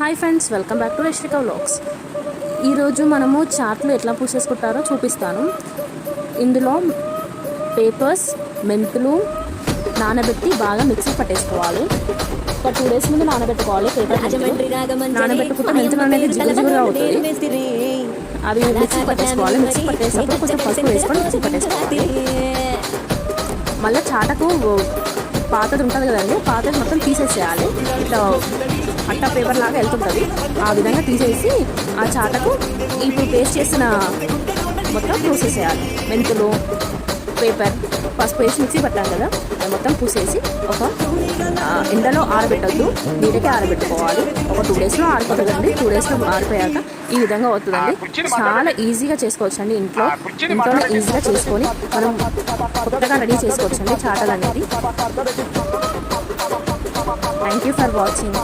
Hi friends welcome back to Yashwika vlogs. ఈరోజు మనము చాట్లు ఎట్లా పూసేసుకుంటారో చూపిస్తాను. ఇందులో పేపర్స్ మెంతులు నానబెట్టి బాగా మిక్సీ పట్టేసుకోవాలి. ఒక టూ డేస్ ముందు నానబెట్టుకోవాలి పేపర్ నానబెట్టుకుంటే మెంతులు అనేది జిగురుగా అవుతుంది అవి మిక్సీ పట్టేసుకోవాలి. మిక్సీ పట్టేసినప్పుడు కొంచెం పసుపు వేసుకొని మిక్సీ పట్టేసుకోవాలి. మళ్ళీ చాటకు పాతది ఉంటుంది కదండి. పాతది మొత్తం తీసేసేయాలి. ఇట్లా అట్ట పేపర్ లాగా వెళ్తుంటుంది. ఆ విధంగా తీసేసి ఆ చాటకు ఇప్పుడు పేస్ట్ చేసిన మొత్తం పూసేసేయాలి. మెంతులు పేపర్ పసుపు వేసి మిక్సీ పట్టాం కదా. అది మొత్తం పూసేసి ఒక ఎండలో ఆరబెట్టద్దు. నీటికి ఆరబెట్టుకోవాలి. ఒక టూ డేస్లో ఆరిపోతుందండి. టూ డేస్లో ఆరిపోయాక ఈ విధంగా అవుతుందండి. చాలా ఈజీగా చేసుకోవచ్చు అండి ఇంట్లో. ఇంట్లోనే ఈజీగా చేసుకొని మనం కొత్తగా రెడీ చేసుకోవచ్చండి చాటలు అనేది థ్యాంక్ యూ ఫర్ వాచింగ్